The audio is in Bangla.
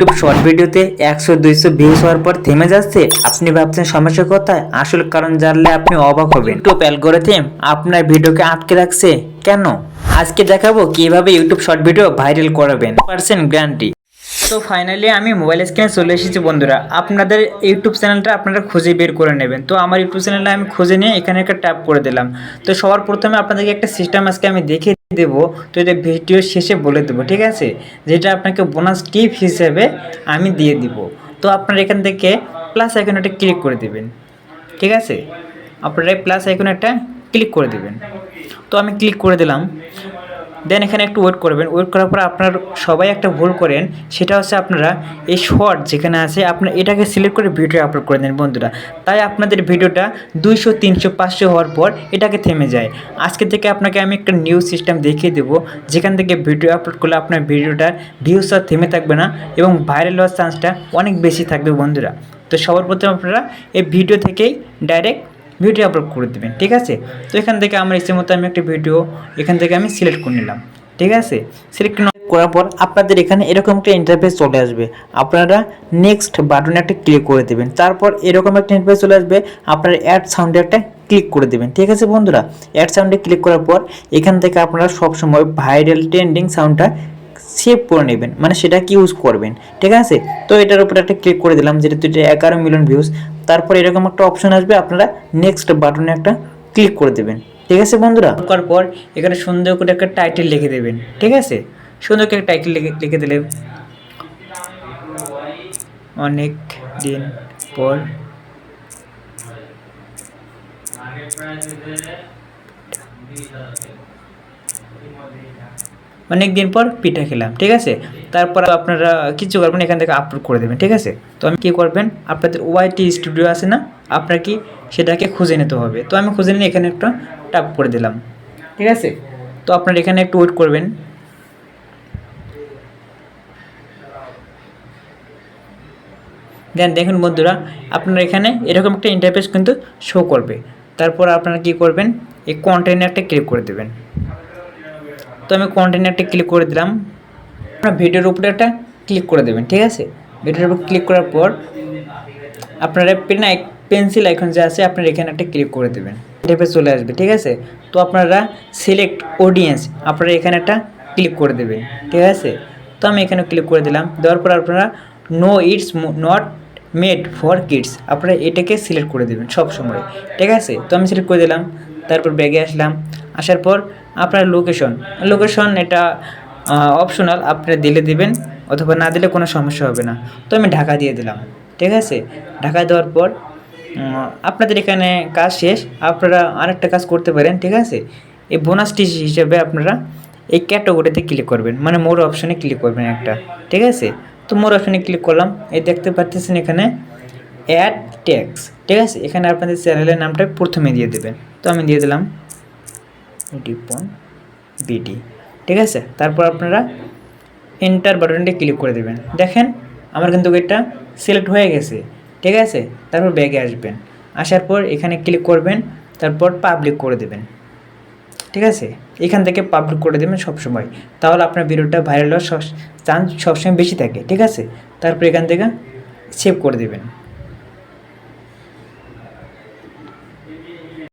ইউটিউব শর্ট ভিডিওতে একশো, দুইশো ভিউজ হওয়ার পর থেমে যাচ্ছে। আপনি ভাবছেন সমস্যা কোথায়? আসল কারণ জানলে আপনি অবাক হবেন। ইউটিউব অ্যালগোরিথম আপনার ভিডিওকে আটকে রাখছে। কেন? আজকে দেখাবো কীভাবে ইউটিউব শর্ট ভিডিও ভাইরাল করাবেন। পার্সেন্ট গ্যারান্টি তো ফাইনালি আমি মোবাইল স্ক্রিনে চলে এসেছি বন্ধুরা। আপনাদের ইউটিউব চ্যানেলটা আপনারা খুঁজে বের করে নেবেন। তো আমার ইউটিউব চ্যানেলটা আমি খুঁজে নিয়ে এখানে একটা ট্যাপ করে দিলাম। তো সবার প্রথমে আপনাদেরকে একটা সিস্টেম আজকে আমি দেখিয়ে দেবো, তো এটা ভিডিও শেষে বলে দেবো, ঠিক আছে? যেটা আপনাকে বোনাস টিপ হিসেবে আমি দিয়ে দিব। তো আপনারা এখান থেকে প্লাস আইকনটা ক্লিক করে দেবেন, ঠিক আছে? আপনারা প্লাস আইকনে একটা ক্লিক করে দেবেন। তো আমি ক্লিক করে দিলাম। দেন এখানে একটু ওয়েট করবেন। ওয়েট করার পর আপনার সবাই একটা ভুল করেন। সেটা হচ্ছে আপনারা এই শর্ট যেখানে আছে, আপনার এটাকে সিলেক্ট করে ভিডিও আপলোড করে দেন বন্ধুরা। তাই আপনাদের ভিডিওটা দুইশো, তিনশো, পাঁচশো হওয়ার পর এটাকে থেমে যায়। আজকে থেকে আপনাকে আমি একটা নিউ সিস্টেম দেখিয়ে দেবো। যেখান থেকে ভিডিও আপলোড করলে আপনার ভিডিওটার ভিউজ আর থেমে থাকবে না এবং ভাইরাল হওয়ার চান্সটা অনেক বেশি থাকবে বন্ধুরা। তো সবার প্রথমে আপনারা এই ভিডিও থেকেই ডাইরেক্ট ভিডিও আপলোড করে দেবেন, ঠিক আছে? তো এখান থেকে আমার ইচ্ছে মতো আমি একটা ভিডিও এখান থেকে আমি সিলেক্ট করে নিলাম, ঠিক আছে? সিলেক্ট করার পর আপনাদের এখানে এরকম একটা ইন্টারফেস চলে আসবে। আপনারা নেক্সট বাটনে একটা ক্লিক করে দেবেন, তারপর এরকম একটা ইন্টারফেস চলে আসবে, আপনারা অ্যাড সাউন্ডে একটা ক্লিক করে দেবেন, ঠিক আছে বন্ধুরা? অ্যাড সাউন্ডে ক্লিক করার পর এখান থেকে আপনারা সবসময় ভাইরাল ট্রেন্ডিং সাউন্ডটা সেভ করে নেবেন। মানে সেটা কি ইউজ করবেন, ঠিক আছে? তো এটার উপর একটা ক্লিক করে দিলাম যেটা এটা এগারো মিলিয়ন ভিউজ তারপর এরকম একটা অপশন আসবে, আপনারা নেক্সট বাটনে একটা ক্লিক করে দেবেন, ঠিক আছে বন্ধুরা? করার পর এখানে সুন্দর করে একটা টাইটেল লিখে দেবেন, ঠিক আছে? সুন্দর করে টাইটেল লিখে লিখে দিলে অনেক দিন পর অনেক দিন পর পিঠা খেলাম, ঠিক আছে? তারপর আপনারা কিছু করবেন, এখান থেকে আপলোড করে দেবেন, ঠিক আছে? তো আমি কী করবেন, আপনাদের ওয়াইটি স্টুডিও আছে না, আপনার কি সেটাকে খুঁজে নিতে হবে। তো আমি খুঁজে নিয়ে এখানে একটা টাপ করে দিলাম, ঠিক আছে? তো আপনারা এখানে একটু ওয়েট করবেন। দেন দেখুন বন্ধুরা, আপনার এখানে এরকম একটা ইন্টারফেস কিন্তু শো করবে। তারপর আপনারা কি করবেন, এই কন্টেনারটা ক্লিক করে দেবেন। তো আমি কন্টেনারটা ক্লিক করে দিলাম। আপনার ভিডিওর উপরে একটা ক্লিক করে দেবেন, ঠিক আছে? ভিডিওর উপর ক্লিক করার পর আপনারা পেন পেন্সিল আইকন যে আছে, আপনারা এখানে একটা ক্লিক করে দেবেন। টেপে চলে আসবে, ঠিক আছে? তো আপনারা সিলেক্ট অডিয়েন্স আপনারা এখানে একটা ক্লিক করে দেবেন, ঠিক আছে? তো আমি এখানে ক্লিক করে দিলাম, দেওয়ার পর আপনারা no it's not made for kids আপনারা এটাকে সিলেক্ট করে দেবেন সব সময় ঠিক আছে? তো আমি সিলেক্ট করে দিলাম, তারপর ব্যাগে আসলাম আসার পর আপনার লোকেশন লোকেশন এটা অপশনাল আপনি দিলে দিবেন অথবা না দিলে কোনো সমস্যা হবে না। তো আমি ঢাকা দিয়ে দিলাম, ঠিক আছে? ঢাকা দেওয়ার পর আপনাদের এখানে কাজ শেষ, আপনারা আরেকটা কাজ করতে পারেন, ঠিক আছে? এই বোনাসটি হিসেবে আপনারা এই ক্যাটাগরিতে ক্লিক করবেন মানে মোর অপশনে ক্লিক করবেন একটা, ঠিক আছে? তো মোর অপশনে ক্লিক করলাম, এই দেখতে পাচ্ছেন এখানে অ্যাড ট্যাক্স ঠিক আছে? এখানে আপনাদের চ্যানেলের নামটা প্রথমে দিয়ে দেবেন। তো আমি দিয়ে দিলাম ডিপন বিডি ঠিক আছে? তারপর আপনারা এন্টার বাটনটি ক্লিক করে দেবেন। দেখেন, আমার কিন্তু এটা সিলেক্ট হয়ে গেছে। ঠিক আছে? তারপর ব্যাগে আসবেন। আসার পর এখানে ক্লিক করবেন, তারপর পাবলিক করে দেবেন। ঠিক আছে? এখান থেকে পাবলিক করে দেবেন সবসময়। তাহলে আপনার ভিডিওটা ভাইরাল হওয়ার চান্স সবসময় বেশি থাকে। ঠিক আছে? তারপর এখান থেকে সেভ করে দেবেন।